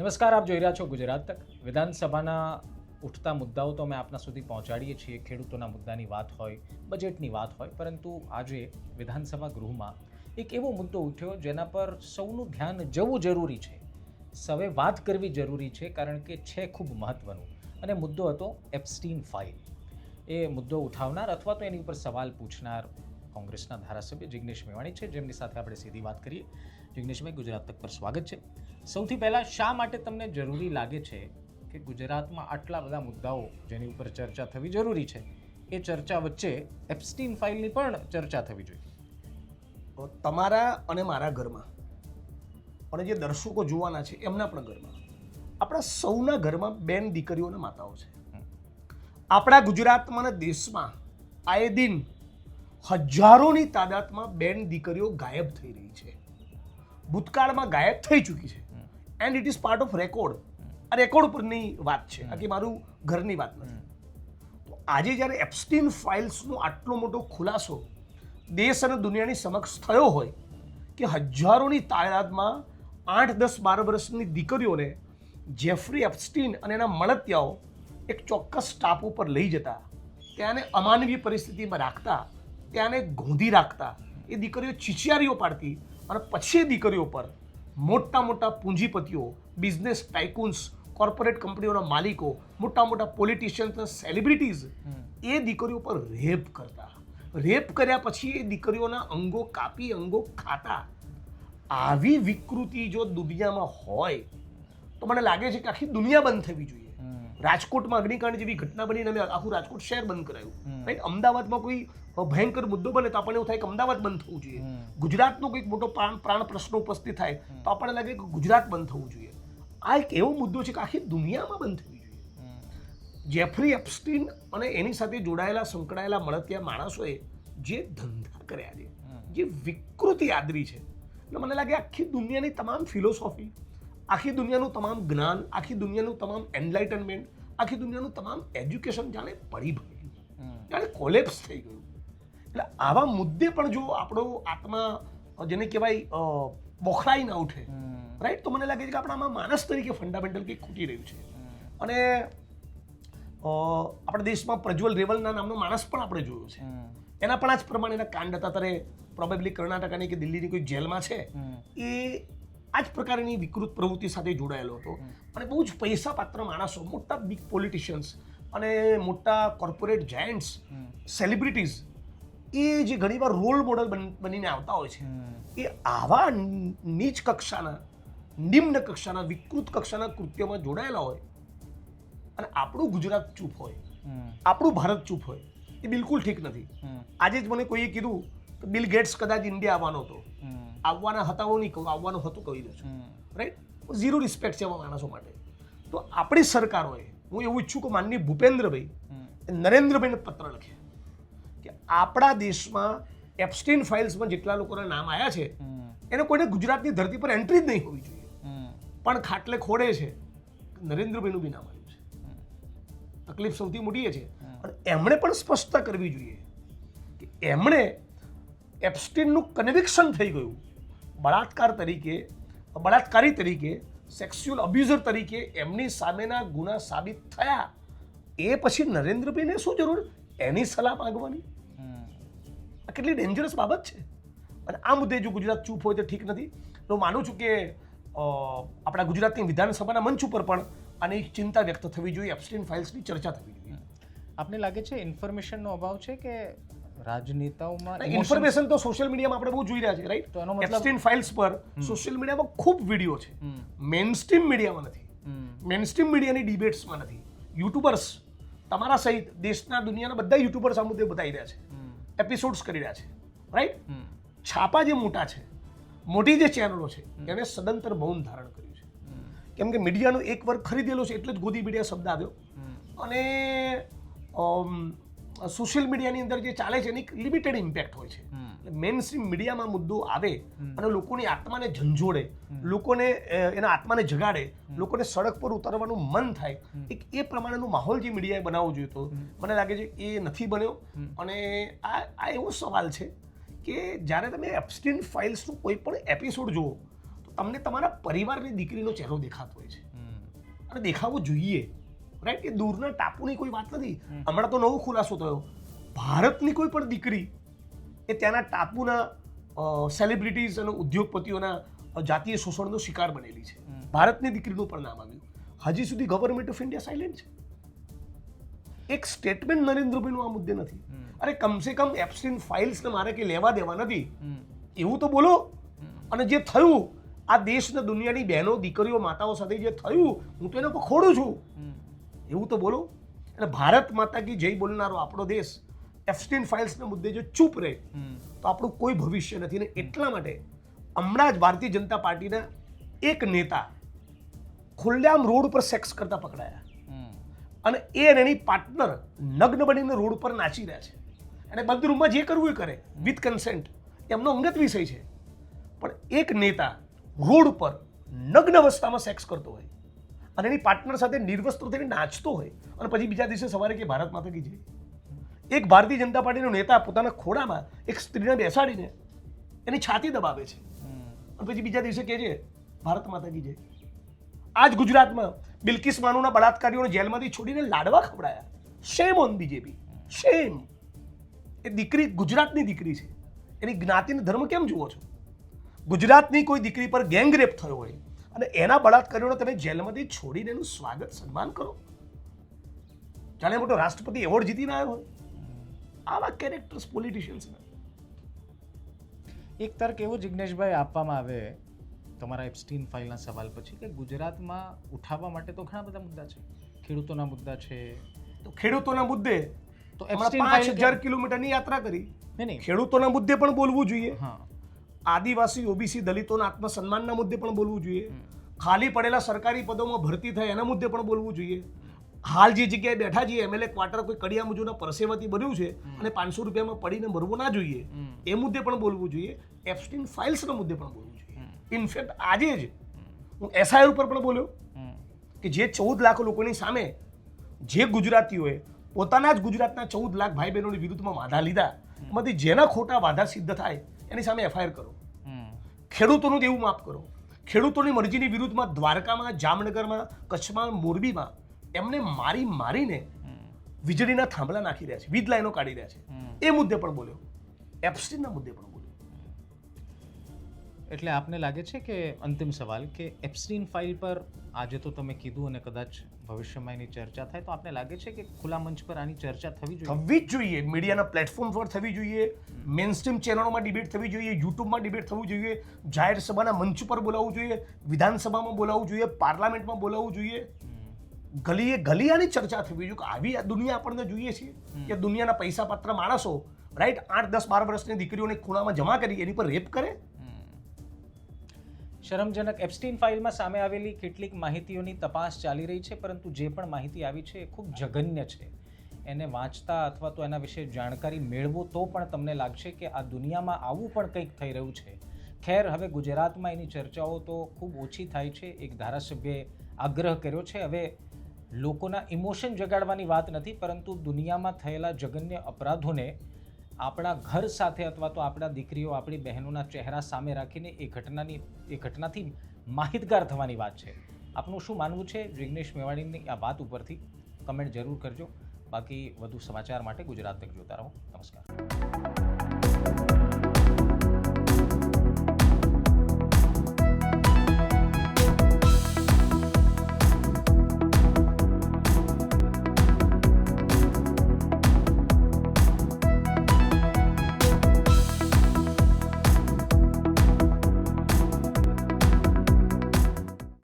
નમસ્કાર, આપ જોઈ રહ્યા છો ગુજરાત તક. વિધાનસભાના ઉઠતા મુદ્દાઓ તો અમે આપના સુધી પહોંચાડીએ છીએ. ખેડૂતોના મુદ્દાની વાત હોય, બજેટની વાત હોય, પરંતુ આજે વિધાનસભા ગૃહમાં એક એવો મુદ્દો ઉઠ્યો જેના પર સૌનું ધ્યાન જવું જરૂરી છે. સૌએ વાત કરવી જરૂરી છે કારણ કે છે ખૂબ મહત્વનું. અને મુદ્દો હતો એપ્સ્ટીન ફાઇલ. એ મુદ્દો ઉઠાવનાર અથવા તો એની ઉપર સવાલ પૂછનાર કોંગ્રેસના ધારાસભ્ય જિગ્નેશ મેવાણી છે. જેમની સાથે આપણે સીધી વાત કરીએ. જિગ્નેશભાઈ ગુજરાત તક પર સ્વાગત છે. સૌથી પહેલાં શા માટે તમને જરૂરી લાગે છે કે ગુજરાતમાં આટલા બધા મુદ્દાઓ જેની ઉપર ચર્ચા થવી જરૂરી છે? એ ચર્ચા વચ્ચે એપ્સ્ટીન ફાઇલની પણ ચર્ચા થવી જોઈએ. તમારા અને મારા ઘરમાં અને જે દર્શકો જોવાના છે એમના પણ ઘરમાં આપણા સૌના ઘરમાં બેન દીકરીઓ અને માતાઓ છે. આપણા ગુજરાતમાં અને દેશમાં આએ દિન હજારોની તાદાદમાં બેન દીકરીઓ ગાયબ થઈ રહી છે. ભૂતકાળમાં ગાયબ થઈ ચૂકી છે. And it is part of record આ રેકોર્ડ પરની વાત છે. આ કે મારું ઘરની વાત નથી. તો આજે જ્યારે એપ્સ્ટીન ફાઇલ્સનો આટલો મોટો ખુલાસો દેશ અને દુનિયાની સમક્ષ થયો હોય કે હજારોની તાદાદમાં આઠ દસ બાર વર્ષની દીકરીઓને જેફરી એપ્સ્ટીન અને એના મળતિયાઓ એક ચોક્કસ સ્ટાફ ઉપર લઈ જતા ત્યાંને અમાનવીય પરિસ્થિતિમાં રાખતા ત્યાંને ગોંધી રાખતા. એ દીકરીઓ ચીચિયારીઓ પાડતી અને પછી એ દીકરીઓ પર મોટા મોટા પૂંજીપતિઓ બિઝનેસ ટાઇકુન્સ કોર્પોરેટ કંપનીઓના માલિકો મોટા મોટા પોલિટિશિયન્સ અને સેલિબ્રિટીઝ એ દીકરીઓ પર રેપ કરતા. રેપ કર્યા પછી એ દીકરીઓના અંગો કાપી અંગો ખાતા. આવી વિકૃતિ જો દુનિયામાં હોય તો મને લાગે છે કે આખી દુનિયા બંધ થવી જોઈએ. રાજકોટમાં અગ્નિકાંડ જેવી ઘટના બનીને અમે આખું રાજકોટ શહેર બંધ કરાયું. રાઈટ? અમદાવાદમાં કોઈ ભયંકર મુદ્દો બને તો આપણને એવું થાય કે અમદાવાદ બંધ થવું જોઈએ. ગુજરાતનો કોઈક મોટો પ્રાણ પ્રાણ પ્રશ્ન ઉપસ્થિત થાય તો આપણને લાગે કે ગુજરાત બંધ થવું જોઈએ. આ એક એવો મુદ્દો છે કે આખી દુનિયામાં બંધ થવી જોઈએ. જેફરી એપ્સ્ટીન અને એની સાથે જોડાયેલા સંકળાયેલા મળતિયા માણસોએ જે ધંધા કર્યા છે જે વિકૃતિ આદરી છે એટલે મને લાગે આખી દુનિયાની તમામ ફિલોસોફી આખી દુનિયાનું તમામ જ્ઞાન આખી દુનિયાનું તમામ એન્લાઇટનમેન્ટ આખી દુનિયાનું તમામ એજ્યુકેશન જાણે પડી ભરેલું જાણે કોલેપ્સ થઈ ગયું. એટલે આવા મુદ્દે પણ જો આપણો આત્મા જેને કહેવાય બોખરાઈ ના ઉઠે રાઈટ તો મને લાગે છે કે આપણામાં માણસ તરીકે ફંડામેન્ટલ કંઈક ખૂટી રહ્યું છે. અને આપણા દેશમાં પ્રજ્વલ રેવલના નામનો માણસ પણ આપણે જોયો છે. એના પણ આ જ પ્રમાણેના કાંડ હતા. ત્યારે પ્રોબેબલી કર્ણાટકાની કે દિલ્હીની કોઈ જેલમાં છે. એ આ જ પ્રકારની વિકૃત પ્રવૃત્તિ સાથે જોડાયેલો હતો. અને બહુ જ પૈસા પાત્ર માણસો મોટા બિગ પોલિટિશિયન્સ અને મોટા કોર્પોરેટ જાયન્ટ્સ સેલિબ્રિટીઝ એ જે ઘણીવાર રોલ મોડલ બનીને આવતા હોય છે. એ આવા નીચ કક્ષાના નિમ્ન કક્ષાના વિકૃત કક્ષાના કૃત્યમાં જોડાયેલા હોય અને આપણું ગુજરાત ચૂપ હોય આપણું ભારત ચૂપ હોય એ બિલકુલ ઠીક નથી. આજે જ મને કોઈએ કીધું કે બિલ ગેટ્સ કદાચ ઇન્ડિયા આવવાનો હતો. આવવાના હતા હું નહીં કહું આવવાનું હતું કહી દઉં છું. રાઈટ ઝીરો રિસ્પેક્ટ છે એવા માણસો માટે. તો આપણી સરકારોએ હું એવું ઈચ્છું કે માનની ભૂપેન્દ્રભાઈ એ નરેન્દ્રભાઈને પત્ર લખે. કે આપણા દેશમાં એપ્સ્ટીન ફાઇલ્સમાં જેટલા લોકોના નામ આવ્યા છે એને કોઈને ગુજરાતની ધરતી પર એન્ટ્રી જ નહીં હોવી જોઈએ. પણ ખાટલે ખોડે છે નરેન્દ્રભાઈનું બી નામ આવ્યું છે. તકલીફ સૌથી મોટી છે. અને એમણે પણ સ્પષ્ટતા કરવી જોઈએ કે એમણે એપ્સ્ટીનનું કન્વિક્શન થઈ ગયું. બળાત્કાર તરીકે, બળાત્કારી તરીકે સેક્સ્યુઅલ અબ્યુઝર તરીકે એમની સામેના ગુના સાબિત થયા. એ પછી નરેન્દ્રભાઈને શું જરૂર? એની સલાહ માંગવાની. આ કેટલી ડેન્જરસ બાબત છે. અને આ મુદ્દે જો ગુજરાત ચૂપ હોય તો ઠીક નથી. હું માનું છું કે આપણા ગુજરાતની વિધાનસભાના મંચ ઉપર પણ આની ચિંતા વ્યક્ત થવી જોઈએ એપ્સ્ટીન ફાઇલ્સની ચર્ચા થવી જોઈએ. આપને લાગે છે ઇન્ફોર્મેશનનો અભાવ છે કે રાજનેતાઓમાં ઇન્ફોર્મેશન તો સોશિયલ મીડિયામાં આપણે બહુ જોઈ રહ્યા છે રાઈટ તો એનો મતલબ- ફાઇલ્સ પર સોશિયલ મીડિયામાં ખૂબ વીડિયો છે. મેઇનસ્ટ્રીમ મેઇન મીડિયામાં નથી. મેઇનસ્ટ્રીમ મીડિયાની ડિબેટ્સમાં નથી. યુટ્યુબર્સ તમારા સહિત દેશના દુનિયાના બધા યુટ્યુબર્સ આ મુદ્દે બતાવી રહ્યા છે. એપિસોડ્સ કરી રહ્યા છે. રાઈટ છાપા જે મોટા છે મોટી જે ચેનલો છે એને સદંતર મૌન ધારણ કર્યું છે. કેમ કે મીડિયાનો એક વર્ગ ખરીદેલો છે એટલે જ ગોદી મીડિયા શબ્દ આવ્યો. અને સોશિયલ મીડિયાની અંદર જે ચાલે છે એની લિમિટેડ ઇમ્પેક્ટ હોય છે. હમ. મેઇન સ્ટ્રીમ મીડિયામાં મુદ્દો આવે અને લોકોની આત્માને ઝંઝોડે લોકોને એના આત્માને જગાડે લોકોને સડક પર ઉતારવાનું મન થાય એક એ પ્રમાણેનું માહોલ જે મીડિયાએ બનાવવો જોઈએ તો મને લાગે છે એ નથી બન્યો. અને આ આ એવો સવાલ છે કે જ્યારે તમે એપ્સ્ટીન ફાઇલ્સનું કોઈ પણ એપિસોડ જુઓ તો તમને તમારા પરિવારની દીકરીનો ચહેરો દેખાતો હોય છે. અને દેખાવો જોઈએ. રાઈટ એ દૂરના ટાપુની કોઈ વાત નથી. હમણાં તો નવો ખુલાસો થયો. ભારતની કોઈ પણ દીકરી એ ત્યાંના ટાપુના સેલિબ્રિટીઝ અને ઉદ્યોગપતિઓના જાતીય શોષણનો શિકાર બનેલી છે. ભારતની દીકરીનું પણ નામ આવ્યું. હજી સુધી ગવર્મેન્ટ ઓફ ઇન્ડિયા સાયલેન્ટ છે. એક સ્ટેટમેન્ટ નરેન્દ્રભાઈનું આ મુદ્દે નથી. અરે કમસે કમ એપ્સ્ટિન ફાઇલ્સને મારે કંઈ લેવા દેવા નથી. એવું તો બોલો. અને જે થયું આ દેશના દુનિયાની બહેનો દીકરીઓ માતાઓ સાથે જે થયું હું તો એને ખોડું છું. એવું તો બોલો. એટલે ભારત માતા કી જય બોલનારો આપણો દેશ એફસ્ટીન ફાઇલ્સના મુદ્દે જો ચૂપ રહે તો આપણું કોઈ ભવિષ્ય નથી. ને એટલા માટે હમણાં જ ભારતીય જનતા પાર્ટીના એક નેતા ખુલ્લેઆમ રોડ પર સેક્સ કરતા પકડાયા. અને એ અને એની પાર્ટનર નગ્ન બનીને રોડ પર નાચી રહ્યા છે. અને રૂમમાં જે કરવું એ કરે વિથ કન્સેન્ટ એમનો અંગત વિષય છે. પણ એક નેતા રોડ પર નગ્ન અવસ્થામાં સેક્સ કરતો હોય. અને એની પાર્ટનર સાથે નિર્વસ્ત્ર થઈને નાચતો હોય. અને પછી બીજા દિવસે સવારે કે ભારત માતા કી એક ભારતીય જનતા પાર્ટીનો નેતા પોતાના ખોડામાં એક સ્ત્રીને બેસાડીને એની છાતી દબાવે છે. અને પછી બીજા દિવસે કહે છે, ભારત માતા કી જય. આ જ ગુજરાતમાં બિલકિસ માનુના બળાત્કારીઓને જેલમાંથી છોડીને લાડવા ખવડાયા. શેમ ઓન બીજેપી શેમ એ દીકરી ગુજરાતની દીકરી છે. એની જ્ઞાતિને ધર્મ કેમ જુઓ છો? ગુજરાતની કોઈ દીકરી પર ગેંગ રેપ થયો હોય અને એના બળાત્કારીઓને તમે જેલમાંથી છોડીને એનું સ્વાગત સન્માન કરો. જાણે મોટો રાષ્ટ્રપતિ એવોર્ડ જીતીને આવ્યો હોય. આવા કેરેક્ટર્સ પોલિટિશિયન્સના એક તર્ક એવો જિજ્ઞેશભાઈ આપવામાં આવે તમારા એપ્સ્ટીન ફાઇલના સવાલ પછી કે ગુજરાતમાં ઉઠાવવા માટે તો ઘણા બધા મુદ્દા છે. ખેડૂતોના મુદ્દા છે. તો ખેડૂતોના મુદ્દે તો હમણાં પાંચ હજાર કિલોમીટરની યાત્રા કરી. નહીં નહીં. ખેડૂતોના મુદ્દે પણ બોલવું જોઈએ. હા. આદિવાસી ઓબીસી દલિતોના આત્મસન્માનના મુદ્દે પણ બોલવું જોઈએ. ખાલી પડેલા સરકારી પદોમાં ભરતી થાય એના મુદ્દે પણ બોલવું જોઈએ. હાલ જે જગ્યાએ બેઠા છીએ એમએલએ ક્વાર્ટર કોઈ કડિયા મુજબના પરસેવાથી બન્યું છે અને પાંચસો રૂપિયામાં પડીને મરવું ના જોઈએ એ મુદ્દે પણ બોલવું જોઈએ. એફસ્ટીન ફાઇલ્સના મુદ્દે પણ બોલવું જોઈએ. ઇનફેક્ટ આજે જ હું એસઆઈ ઉપર પણ બોલ્યો કે જે ચૌદ લાખ લોકોની સામે જે ગુજરાતીઓએ પોતાના જ ગુજરાતના ચૌદ લાખ ભાઈ બહેનોની વિરુદ્ધમાં વાંધા લીધા. એમાંથી જેના ખોટા વાંધા સિદ્ધ થાય એની સામે એફઆઈઆર કરો. ખેડૂતોનું દેવું માફ કરો. ખેડૂતોની મરજીની વિરુદ્ધમાં દ્વારકામાં જામનગરમાં કચ્છમાં મોરબીમાં એમને મારી મારીને વીજળીના થાંભલા નાખી રહ્યા છે વીજ લાઈનો કાઢી રહ્યા છે. એ મુદ્દે પણ બોલ્યો. એપ્સ્ટીનના મુદ્દે પણ બોલ્યો. એટલે આપને લાગે છે કે અંતિમ સવાલ કે એપ્સ્ટીન ફાઇલ પર આજે તો તમે કીધું અને કદાચ ભવિષ્યમાં એની ચર્ચા થાય તો આપને લાગે છે કે ખુલ્લા મંચ પર આની ચર્ચા થવી જોઈએ? થવી જ જોઈએ. મીડિયાના પ્લેટફોર્મ પર થવી જોઈએ. મેઇન સ્ટ્રીમ ચેનલોમાં ડિબેટ થવી જોઈએ. યુટ્યુબમાં ડિબેટ થવું જોઈએ. જાહેર સભાના મંચ પર બોલાવવું જોઈએ. વિધાનસભામાં બોલાવવું જોઈએ. પાર્લામેન્ટમાં બોલાવવું જોઈએ. ગલીએ ગલી આની ચર્ચા થવી જોઈએ. કે આવી આ દુનિયા આપણને જોઈએ છીએ કે દુનિયાના પૈસા પાત્ર માણસો રાઈટ આઠ દસ બાર વર્ષની દીકરીઓને ખૂણામાં જમા કરી એની પર રેપ કરે. શરમજનક એપ્સ્ટીન ફાઇલમાં સામે આવેલી કેટલીક માહિતીઓની તપાસ ચાલી રહી છે, પરંતુ જે પણ માહિતી આવી છે એ ખૂબ જઘન્ય છે. એને વાંચતા અથવા તો એના વિશે જાણકારી મેળવો તો પણ તમને લાગશે કે આ દુનિયામાં આવું પણ કંઈક થઈ રહ્યું છે. ખેર, હવે ગુજરાતમાં એની ચર્ચાઓ તો ખૂબ ઓછી થાય છે, એક ધારાસભ્યે આગ્રહ કર્યો છે. હવે લોકોના ઇમોશન જગાડવાની વાત નથી, પરંતુ દુનિયામાં થયેલા જઘન્ય અપરાધોને આપણા ઘર સાથે અથવા તો આપણા દીકરીઓ, આપણી બહેનોના ચહેરા સામે રાખીને એ ઘટનાની, એ ઘટનાથી માહિતગાર થવાની વાત છે. આપનું શું માનવું છે? જિગ્નેશ મેવાણીની આ વાત ઉપરથી કમેન્ટ જરૂર કરજો. બાકી વધુ સમાચાર માટે ગુજરાત તક જોતા રહો. નમસ્કાર.